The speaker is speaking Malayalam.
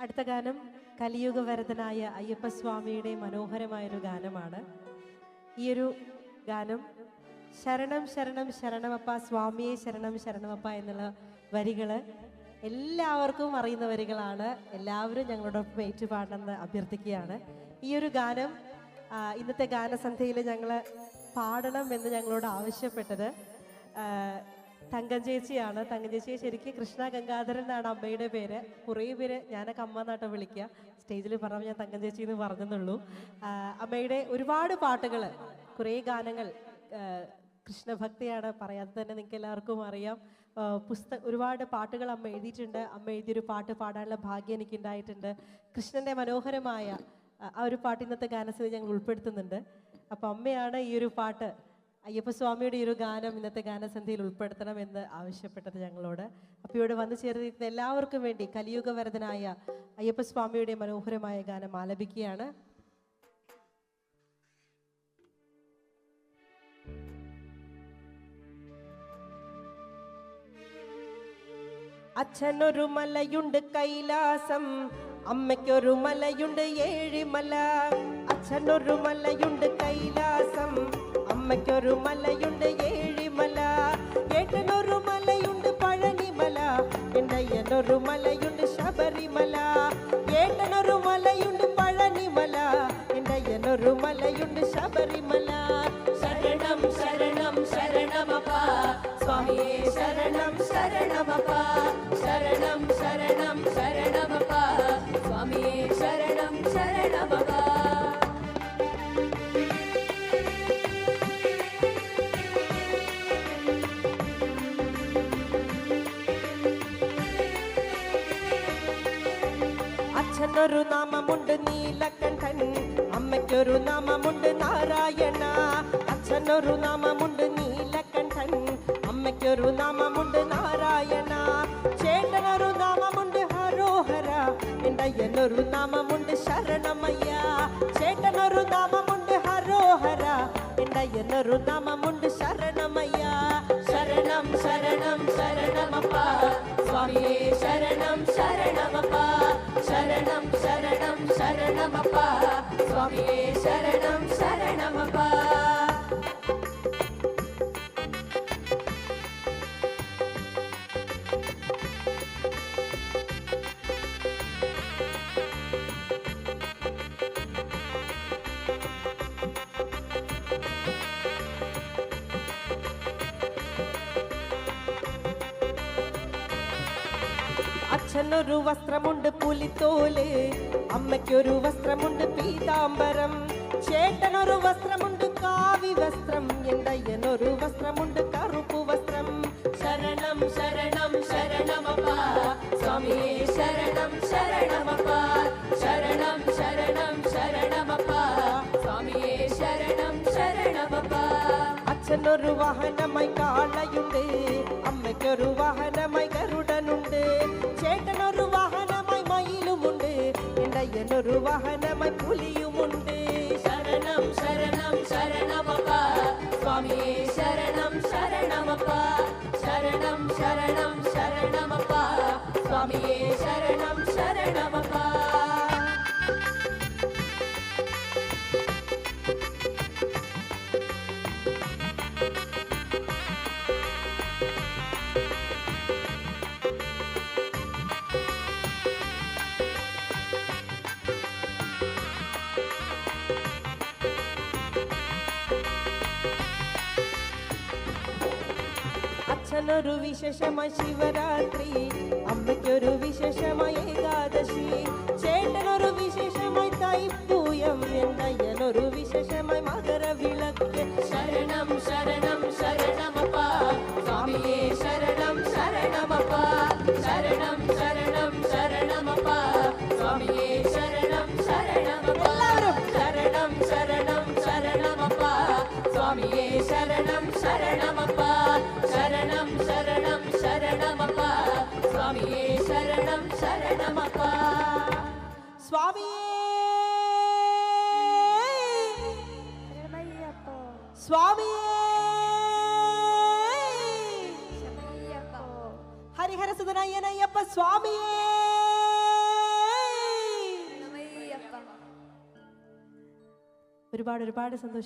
അടുത്ത ഗാനം കലിയുഗവരതനായ അയ്യപ്പസ്വാമിയുടെ മനോഹരമായൊരു ഗാനമാണ്. ഈ ഒരു ഗാനം ശരണം ശരണം ശരണമപ്പ സ്വാമിയെ ശരണം ശരണമപ്പ എന്നുള്ള വരികൾ എല്ലാവർക്കും അറിയുന്ന വരികളാണ്. എല്ലാവരും ഞങ്ങളോടൊപ്പം ഏറ്റുപാടണമെന്ന് അഭ്യർത്ഥിക്കുകയാണ്. ഈ ഒരു ഗാനം ഇന്നത്തെ ഗാനസന്ധ്യയിൽ ഞങ്ങൾ പാടണം എന്ന് ഞങ്ങളോട് ആവശ്യപ്പെട്ടത്. തങ്കം ചേച്ചിയാണ്. തങ്കം ചേച്ചിയെ ശരിക്കും കൃഷ്ണ ഗംഗാധരൻ എന്നാണ് അമ്മയുടെ പേര്. കുറേ പേര് ഞാനൊക്കെ അമ്മ എന്നാട്ടോ വിളിക്കുക. സ്റ്റേജിൽ പറഞ്ഞപ്പോൾ ഞാൻ തങ്കം ചേച്ചി എന്ന് പറഞ്ഞെന്നുള്ളൂ. അമ്മയുടെ ഒരുപാട് പാട്ടുകൾ കുറേ ഗാനങ്ങൾ കൃഷ്ണഭക്തിയാണ്. പറയാതെ തന്നെ നിങ്ങൾക്ക് എല്ലാവർക്കും അറിയാം. പുസ്തക ഒരുപാട് പാട്ടുകൾ അമ്മ എഴുതിയിട്ടുണ്ട്. അമ്മ എഴുതിയൊരു പാട്ട് പാടാനുള്ള ഭാഗ്യം എനിക്ക് ഉണ്ടായിട്ടുണ്ട് കൃഷ്ണന്റെ മനോഹരമായ ആ, ഒരു പാട്ട് ഇന്നത്തെ ഗാനസഭയിൽ ഞങ്ങൾ ഉൾപ്പെടുത്തുന്നുണ്ട്. അപ്പോൾ അമ്മയാണ് ഈ ഒരു പാട്ട് അയ്യപ്പസ്വാമിയുടെ ഈ ഒരു ഗാനം ഇന്നത്തെ ഗാനസന്ധ്യയിൽ ഉൾപ്പെടുത്തണം എന്ന് ആവശ്യപ്പെട്ടത് ഞങ്ങളോട്. അപ്പോൾ ഇവിടെ വന്നു ചേർന്നിരിക്കുന്ന എല്ലാവർക്കും വേണ്ടി കലിയുഗവരതനായ അയ്യപ്പസ്വാമിയുടെ മനോഹരമായ ഗാനം ആലപിക്കുകയാണ്. അച്ഛനൊരു മലയുണ്ട് കൈലാസം അമ്മയ്ക്കൊരു മലയുണ്ട് ഏഴിമല. അച്ഛനൊരു മലയുണ്ട് കൈലാസം അമ്മയ്ക്കൊരു മലയുണ്ട് ഏഴിമല ഏട്ടനൊരു മലയുണ്ട് പഴനിമല എൻ്റെ അയ്യനൊരു മലയുണ്ട് ശബരിമല ഏട്ടനൊരു മലയുണ്ട് പഴനിമല എൻ്റെ അയ്യനൊരു മലയുണ്ട് ശബരിമല ശരണം ശരണം ശരണമപ്പ സ്വാമിയേ ശരണം ശരണമപ്പ ശരണം ശരണം ശരണമപ്പ അച്ഛനൊരു നാമമുണ്ട് നീലകണ്ഠൻ അമ്മയ്ക്കൊരു നാമമുണ്ട് നാരായണ അച്ഛനൊരു നാമമുണ്ട് നീലകണ്ഠൻ അമ്മയ്ക്കൊരു നാമമുണ്ട് നാരായണ ചേട്ടനൊരു നാമമുണ്ട് ഹരോഹര എൻ്റെ അയ്യനൊരു നാമമുണ്ട് ശരണമയ്യ ചേട്ടനൊരു നാമമുണ്ട് ഹരോഹര എൻ്റെ അയ്യനൊരു നാമമുണ്ട് ശരണമയ്യ சரணமப்பா. சுவாமியே சரணம் சரணமப்பா. അച്ഛനൊരു വസ്ത്രമുണ്ട് പുലിത്തോല് അമ്മയ്ക്കൊരു വസ്ത്രമുണ്ട് പീതാംബരം ചേട്ടനൊരു വസ്ത്രമുണ്ട് കാവി വസ്ത്രം എന്തയ്യനൊരു വസ്ത്രമുണ്ട് കറുപ്പ് വസ്ത്രം ശരണം ശരണം ശരണമപ്പ സ്വാമിയേ ശരണം ശരണമപ്പ ശരണം ശരണം ശരണമപ്പ സ്വാമിയേ ശരണം ശരണമപ്പ അച്ഛനൊരു വാഹനമായി കാളയുണ്ട് അമ്മയ്ക്കൊരു വാഹനമായി சரணொரு வாகனமாய் புலியும் உண்டு. சரணம் சரணம் சரணமப்பா. சுவாமியே சரணம் சரணமப்பா. சரணம் சரணம் അച്ഛനൊരു വിശേഷമായി ശിവരാത്രി അമ്മയ്ക്കൊരു വിശേഷമായി ഏകാദശി ചേട്ടനൊരു വിശേഷമായി തൈപ്പൂയം എന്നയ്യനൊരു വിശേഷമായി മകരവിളക്ക്. ശരണം ശരണം ശരണമപ്പ. സ്വാമിയേ ശരണം ശരണമപ്പ. ശരണം ശരണം ஐயே சரணம் சரணமப்பா சரணம் சரணம் சரணமப்பா சுவாமியே சரணம் சரணமப்பா சுவாமியே சுவாமியே ஹரிஹர சுதனாயனையப்ப சுவாமியே ഒരുപാട് ഒരുപാട് സന്തോഷം